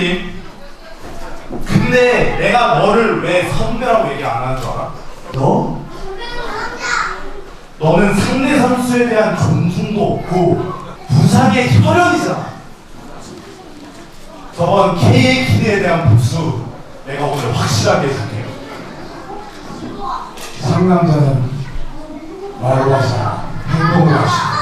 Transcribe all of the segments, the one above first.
틀림. 근데 내가 너를 왜 선배라고 얘기 안 하는 줄 알아? 너? 너는 상대 선수에 대한 존중도 없고 부상의 혈연이잖아. 저번 K의 기대에 대한 복수 내가 오늘 확실하게 생각해요. 상남자는 말로 하자 행동을 하시고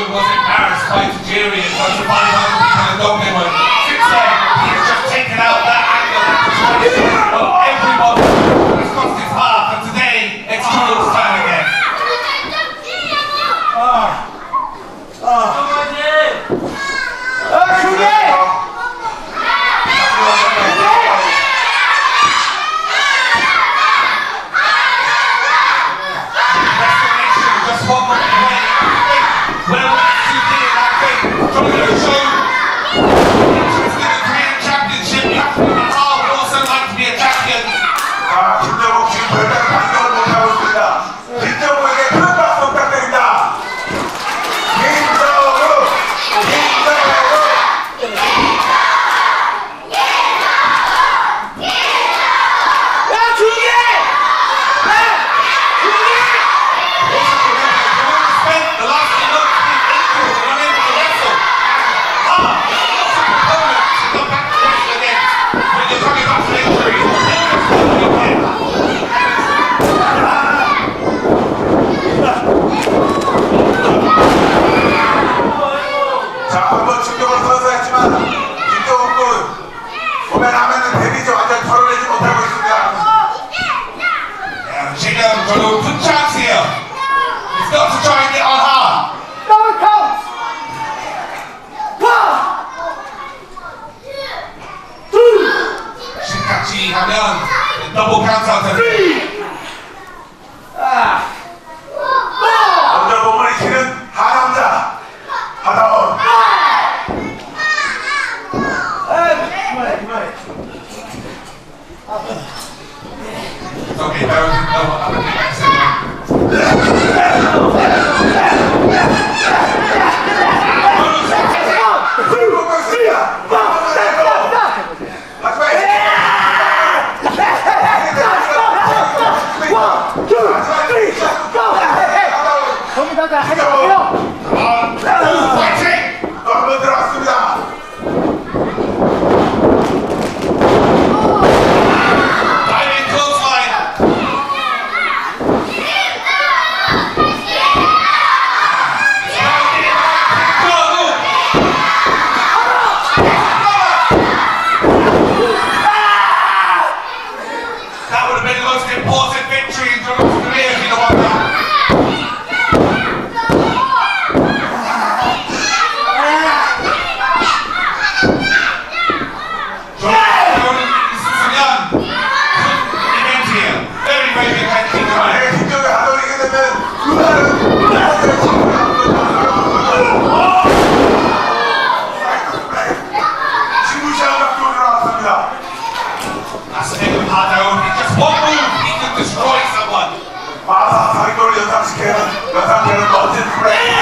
Hollywood was embarrassed by quite Algerian, but to find out we kind of don't give a he's just taken out that angle, everyone. G. I'm done. Double counts out to three. Ah. 남자 몸을 키는 하남자 하다원. Okay, that was, that was, that was. Pray!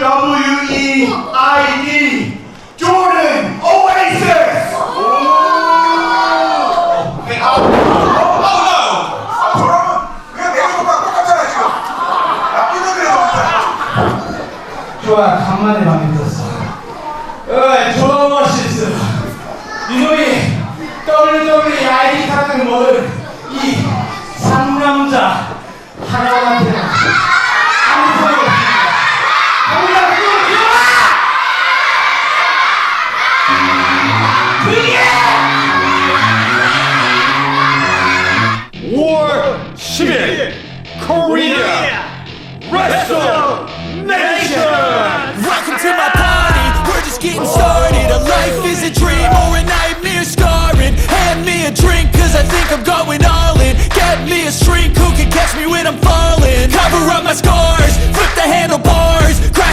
W-E-I-D. Jordan Oasis! 아이디 조는 오엑스 좋아 지금. 나쁜 놈이라서 좋아 어시스 이놈이 WWE 아이디 타는 뭘?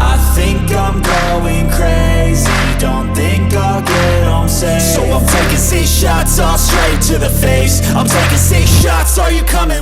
I think I'm going crazy. Don't think I'll get home safe. So I'm taking six shots, all straight to the face. I'm taking six shots, are you coming